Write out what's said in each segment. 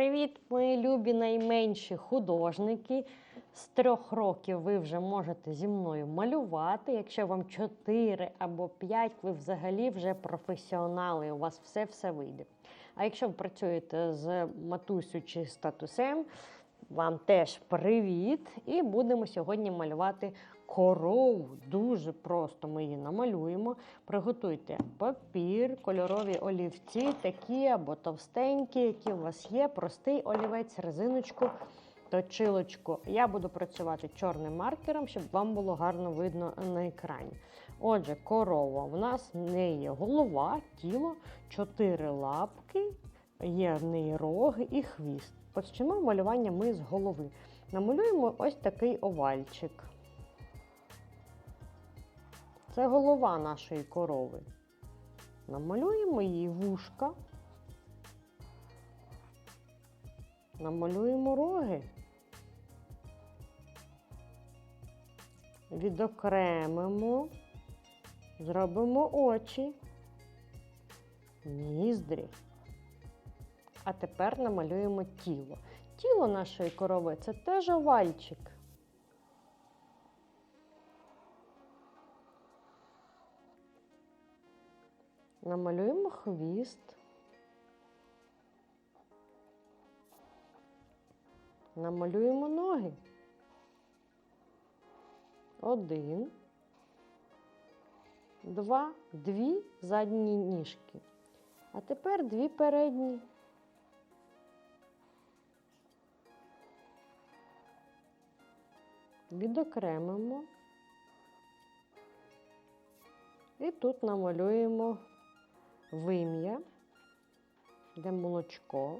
Привіт, мої любі найменші художники. З трьох років ви вже можете зі мною малювати. Якщо вам 4 або 5, ви взагалі вже професіонали, у вас все-все вийде. А якщо ви працюєте з матусю чи з татусем, вам теж привіт! І будемо сьогодні малювати корову. Дуже просто ми її намалюємо. Приготуйте папір, кольорові олівці, такі або товстенькі, які у вас є, простий олівець, резиночку, точилочку. Я буду працювати чорним маркером, щоб вам було гарно видно на екрані. Отже, корова. У нас в неї голова, тіло, чотири лапки, є в неї роги і хвіст. Почнемо малювання ми з голови. Намалюємо ось такий овальчик. Це голова нашої корови. Намалюємо її вушка. Намалюємо роги. Відокремимо, зробимо очі, ніздрі. А тепер намалюємо тіло. Тіло нашої корови це теж овальчик. Намалюємо хвіст. Намалюємо ноги. Один, два, дві задні ніжки. А тепер дві передні. Відокремимо. І тут намалюємо вим'я, де молочко.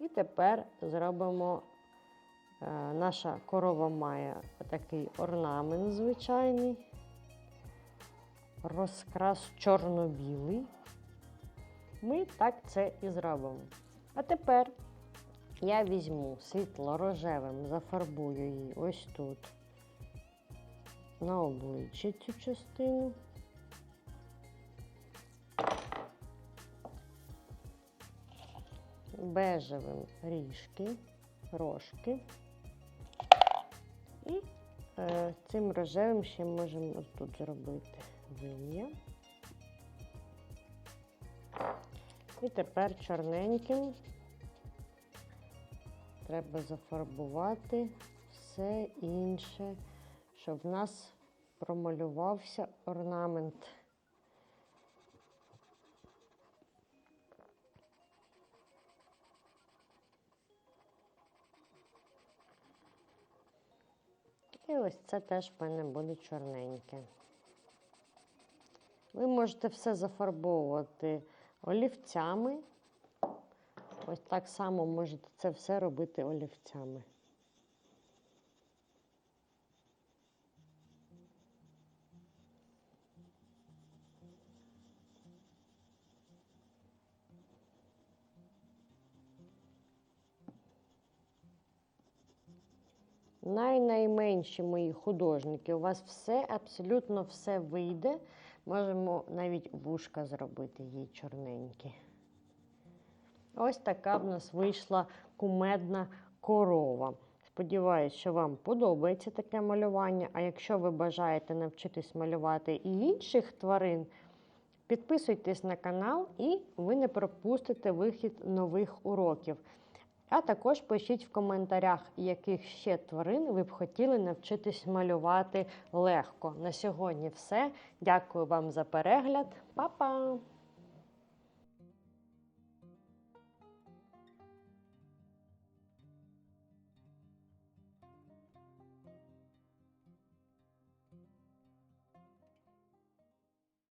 І тепер зробимо, е, наша корова має такий орнамент звичайний, розкрас чорно-білий. Ми так це і зробимо. А тепер я візьму світло-рожевим, зафарбую її ось тут, на обличчі цю частину. Бежевим ріжки, рожки. І е, цим рожевим ще можемо тут зробити вим'я. І тепер чорненьким треба зафарбувати все інше, щоб в нас промалювався орнамент. І ось це теж в мене буде чорненьке. Ви можете все зафарбовувати олівцями. Ось так само можете це все робити олівцями. Най-найменші мої художники. У вас все, абсолютно все вийде. Можемо навіть вушка зробити їй чорненькі. Ось така в нас вийшла кумедна корова. Сподіваюсь, що вам подобається таке малювання. А якщо ви бажаєте навчитись малювати і інших тварин, підписуйтесь на канал і ви не пропустите вихід нових уроків. А також пишіть в коментарях, яких ще тварин ви б хотіли навчитись малювати легко. На сьогодні все. Дякую вам за перегляд. Па-па!